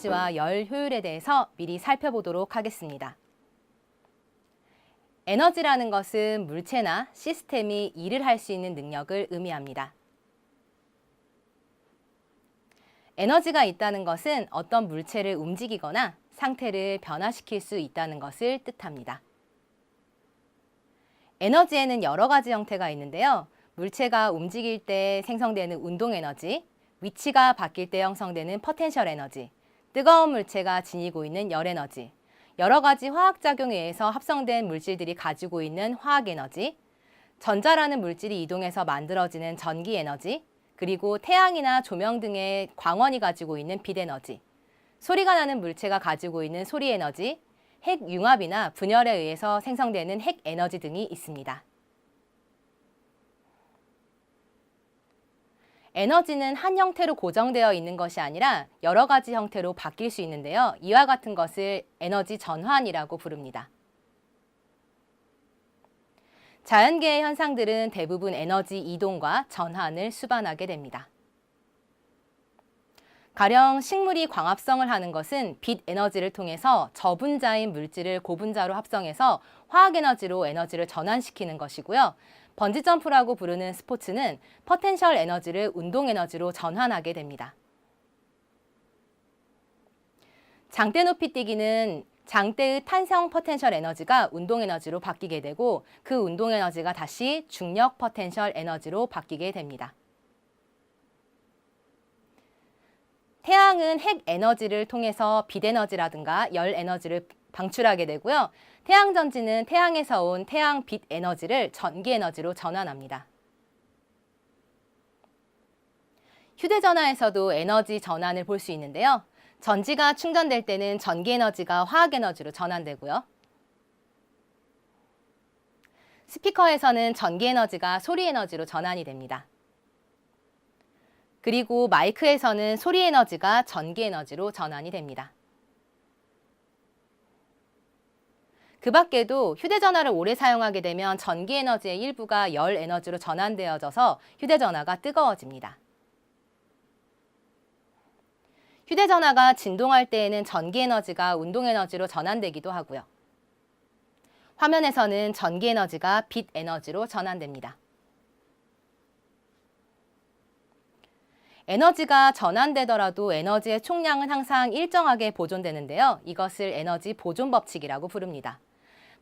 에너지와 열 효율에 대해서 미리 살펴보도록 하겠습니다. 에너지라는 것은 물체나 시스템이 일을 할 수 있는 능력을 의미합니다. 에너지가 있다는 것은 어떤 물체를 움직이거나 상태를 변화시킬 수 있다는 것을 뜻합니다. 에너지에는 여러 가지 형태가 있는데요. 물체가 움직일 때 생성되는 운동 에너지, 위치가 바뀔 때 형성되는 포텐셜 에너지, 뜨거운 물체가 지니고 있는 열 에너지, 여러 가지 화학 작용에 의해서 합성된 물질들이 가지고 있는 화학 에너지, 전자라는 물질이 이동해서 만들어지는 전기 에너지, 그리고 태양이나 조명 등의 광원이 가지고 있는 빛 에너지, 소리가 나는 물체가 가지고 있는 소리 에너지, 핵 융합이나 분열에 의해서 생성되는 핵 에너지 등이 있습니다. 에너지는 한 형태로 고정되어 있는 것이 아니라 여러 가지 형태로 바뀔 수 있는데요. 이와 같은 것을 에너지 전환이라고 부릅니다. 자연계의 현상들은 대부분 에너지 이동과 전환을 수반하게 됩니다. 가령 식물이 광합성을 하는 것은 빛 에너지를 통해서 저분자인 물질을 고분자로 합성해서 화학 에너지로 에너지를 전환시키는 것이고요. 번지 점프라고 부르는 스포츠는 포텐셜 에너지를 운동 에너지로 전환하게 됩니다. 장대 높이 뛰기는 장대의 탄성 포텐셜 에너지가 운동 에너지로 바뀌게 되고 그 운동 에너지가 다시 중력 포텐셜 에너지로 바뀌게 됩니다. 태양은 핵 에너지를 통해서 빛 에너지라든가 열 에너지를 방출하게 되고요. 태양 전지는 태양에서 온 태양 빛 에너지를 전기 에너지로 전환합니다. 휴대전화에서도 에너지 전환을 볼 수 있는데요. 전지가 충전될 때는 전기 에너지가 화학 에너지로 전환되고요. 스피커에서는 전기 에너지가 소리 에너지로 전환이 됩니다. 그리고 마이크에서는 소리 에너지가 전기 에너지로 전환이 됩니다. 그 밖에도 휴대전화를 오래 사용하게 되면 전기 에너지의 일부가 열 에너지로 전환되어져서 휴대전화가 뜨거워집니다. 휴대전화가 진동할 때에는 전기 에너지가 운동 에너지로 전환되기도 하고요. 화면에서는 전기 에너지가 빛 에너지로 전환됩니다. 에너지가 전환되더라도 에너지의 총량은 항상 일정하게 보존되는데요. 이것을 에너지 보존 법칙이라고 부릅니다.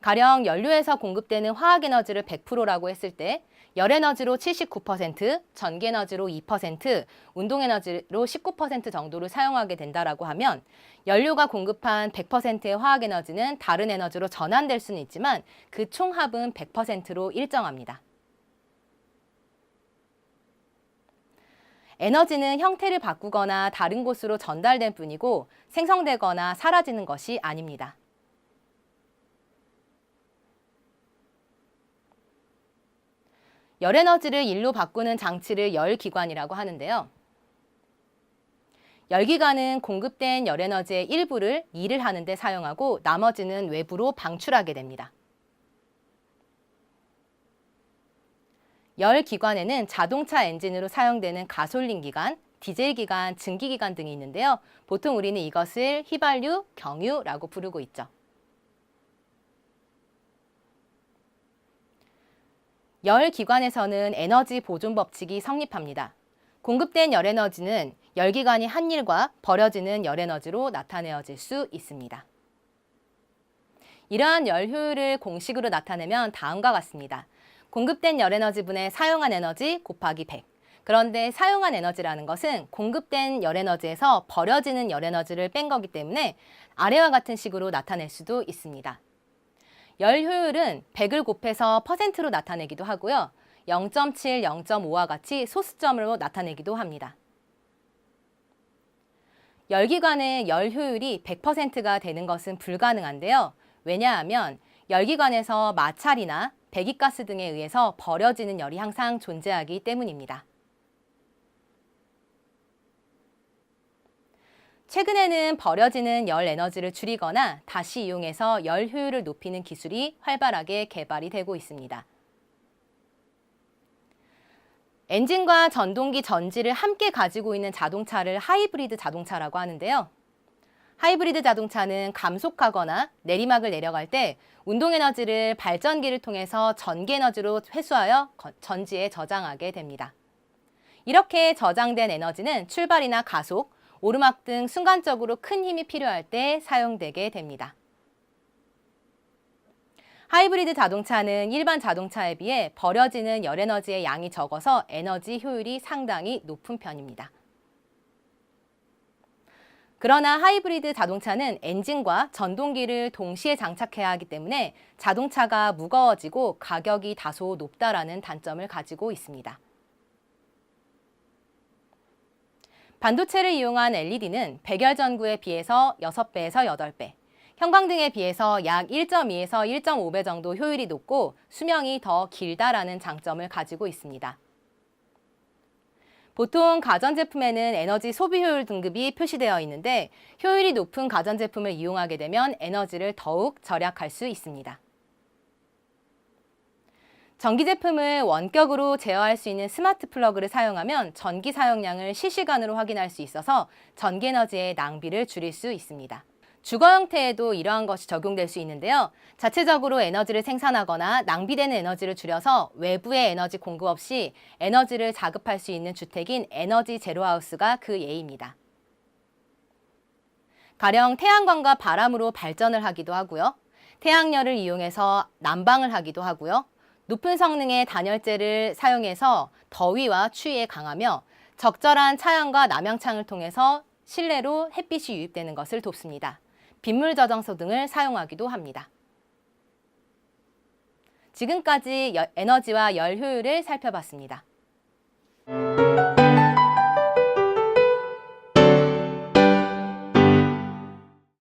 가령 연료에서 공급되는 화학 에너지를 100%라고 했을 때 열 에너지로 79%, 전기 에너지로 2%, 운동 에너지로 19% 정도를 사용하게 된다라고 하면 연료가 공급한 100%의 화학 에너지는 다른 에너지로 전환될 수는 있지만 그 총합은 100%로 일정합니다. 에너지는 형태를 바꾸거나 다른 곳으로 전달될 뿐이고 생성되거나 사라지는 것이 아닙니다. 열 에너지를 일로 바꾸는 장치를 열 기관이라고 하는데요. 열기관은 공급된 열 에너지의 일부를 일을 하는데 사용하고 나머지는 외부로 방출하게 됩니다. 열 기관에는 자동차 엔진으로 사용되는 가솔린 기관, 디젤 기관, 증기 기관 등이 있는데요. 보통 우리는 이것을 휘발유, 경유라고 부르고 있죠. 열 기관에서는 에너지 보존 법칙이 성립합니다. 공급된 열 에너지는 열 기관이 한 일과 버려지는 열 에너지로 나타내어질 수 있습니다. 이러한 열 효율을 공식으로 나타내면 다음과 같습니다. 공급된 열 에너지분의 사용한 에너지 곱하기 100. 그런데 사용한 에너지라는 것은 공급된 열 에너지에서 버려지는 열 에너지를 뺀 거기 때문에 아래와 같은 식으로 나타낼 수도 있습니다. 열 효율은 100을 곱해서 퍼센트로 나타내기도 하고요. 0.7, 0.5와 같이 소수점으로 나타내기도 합니다. 열기관의 열 효율이 100%가 되는 것은 불가능한데요. 왜냐하면 열기관에서 마찰이나 배기가스 등에 의해서 버려지는 열이 항상 존재하기 때문입니다. 최근에는 버려지는 열 에너지를 줄이거나 다시 이용해서 열 효율을 높이는 기술이 활발하게 개발이 되고 있습니다. 엔진과 전동기 전지를 함께 가지고 있는 자동차를 하이브리드 자동차라고 하는데요. 하이브리드 자동차는 감속하거나 내리막을 내려갈 때 운동 에너지를 발전기를 통해서 전기 에너지로 회수하여 거- 전지에 저장하게 됩니다. 이렇게 저장된 에너지는 출발이나 가속, 오르막 등 순간적으로 큰 힘이 필요할 때 사용되게 됩니다. 하이브리드 자동차는 일반 자동차에 비해 버려지는 열 에너지의 양이 적어서 에너지 효율이 상당히 높은 편입니다. 그러나 하이브리드 자동차는 엔진과 전동기를 동시에 장착해야 하기 때문에 자동차가 무거워지고 가격이 다소 높다라는 단점을 가지고 있습니다. 반도체를 이용한 LED는 백열 전구에 비해서 6배에서 8배, 형광등에 비해서 약 1.2에서 1.5배 정도 효율이 높고 수명이 더 길다라는 장점을 가지고 있습니다. 보통 가전제품에는 에너지 소비 효율 등급이 표시되어 있는데 효율이 높은 가전제품을 이용하게 되면 에너지를 더욱 절약할 수 있습니다. 전기 제품을 원격으로 제어할 수 있는 스마트 플러그를 사용하면 전기 사용량을 실시간으로 확인할 수 있어서 전기 에너지의 낭비를 줄일 수 있습니다. 주거 형태에도 이러한 것이 적용될 수 있는데요. 자체적으로 에너지를 생산하거나 낭비되는 에너지를 줄여서 외부의 에너지 공급 없이 에너지를 자급할 수 있는 주택인 에너지 제로하우스가 그 예입니다. 가령 태양광과 바람으로 발전을 하기도 하고요. 태양열을 이용해서 난방을 하기도 하고요. 높은 성능의 단열재를 사용해서 더위와 추위에 강하며 적절한 차양과 남양창을 통해서 실내로 햇빛이 유입되는 것을 돕습니다. 빗물 저장소 등을 사용하기도 합니다. 지금까지 여- 에너지와 열 효율을 살펴봤습니다.